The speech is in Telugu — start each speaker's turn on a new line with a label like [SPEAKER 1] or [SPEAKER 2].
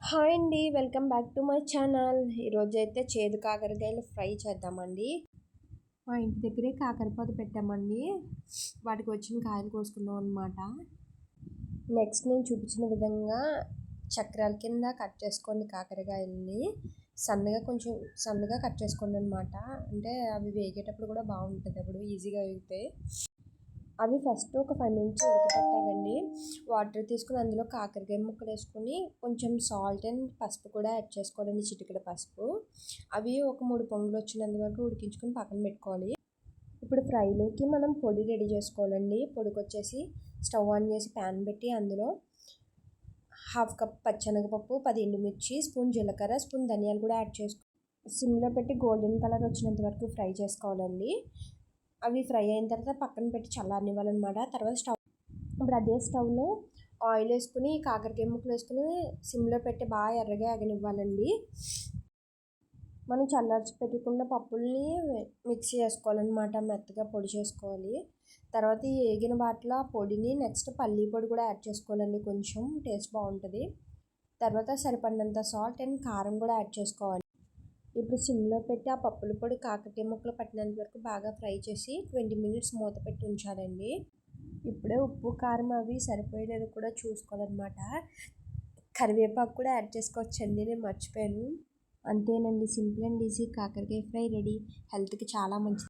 [SPEAKER 1] హాయ్ అండి welcome back to my channel. ఈరోజు అయితే చేదు కాకరకాయలు ఫ్రై చేద్దామండి. మా ఇంటి దగ్గరే కాకరపాదు పెట్టామండి. వాటికి వచ్చిన కాయలు కోసుకున్నాం అనమాట నెక్స్ట్ నేను చూపించిన విధంగా చక్రాల కింద కట్ చేసుకోండి కాకరకాయలని. సన్నగా కొంచెం సన్నగా కట్ చేసుకోండి అనమాట అంటే అవి వేగేటప్పుడు కూడా బాగుంటుంది అప్పుడు ఈజీగా వేగితే అవి ఫస్ట్ ఒక ఫైవ్ మినిట్స్ ఉడకబెట్టాలండి వాటర్ తీసుకుని అందులో కాకరకాయ ముక్కలు వేసుకొని కొంచెం సాల్ట్ అండ్ పసుపు కూడా యాడ్ చేసుకోవాలండి చిటికెడ పసుపు. అవి ఒక మూడు పొంగులు వచ్చినంత వరకు ఉడికించుకొని పక్కన పెట్టుకోవాలి. ఇప్పుడు ఫ్రైలోకి మనం పొడి రెడీ చేసుకోవాలండి. పొడికి వచ్చేసి స్టవ్ ఆన్ చేసి ప్యాన్ పెట్టి అందులో హాఫ్ కప్ పచ్చనగపప్పు పది ఎండుమిర్చి స్పూన్ జీలకర్ర స్పూన్ ధనియాలు కూడా యాడ్ చేసుకో సిమ్లో పెట్టి గోల్డెన్ కలర్ వచ్చినంత వరకు ఫ్రై చేసుకోవాలండి. అవి ఫ్రై అయిన తర్వాత పక్కన పెట్టి చల్లారనివ్వాలన్నమాట. తర్వాత స్టవ్ ఇప్పుడు అదే స్టవ్లో ఆయిల్ వేసుకుని కాకరకాయ ముక్కలు వేసుకుని సిమ్లో పెట్టి బాగా ఎర్రగా ఎగనివ్వాలండి మనం చల్లార్చి పెట్టుకున్న పప్పుల్ని మిక్స్ చేసుకోవాలన్నమాట మెత్తగా పొడి చేసుకోవాలి. తర్వాత ఈ ఏగిన ఆ పొడిని నెక్స్ట్ పల్లీ పొడి కూడా యాడ్ చేసుకోవాలండి కొంచెం టేస్ట్ బాగుంటుంది. తర్వాత సరిపడినంత సాల్ట్ అండ్ కారం కూడా యాడ్ చేసుకోవాలి. ఇప్పుడు సిమ్లో పెట్టి ఆ పప్పుల పొడి కాకరకాయ ముక్కలు పట్టినంత వరకు బాగా ఫ్రై చేసి ట్వంటీ మినిట్స్ మూత పెట్టి ఉంచాలండి. ఇప్పుడే ఉప్పు కారం అవి సరిపోయేది కూడా చూసుకోవాలన్నమాట. కరివేపాకు కూడా యాడ్ చేసుకోవచ్చండి నేను మర్చిపోయాను. అంతేనండి. Simple and easy. కాకరకాయ ఫ్రై రెడీ. హెల్త్కి చాలా మంచిది.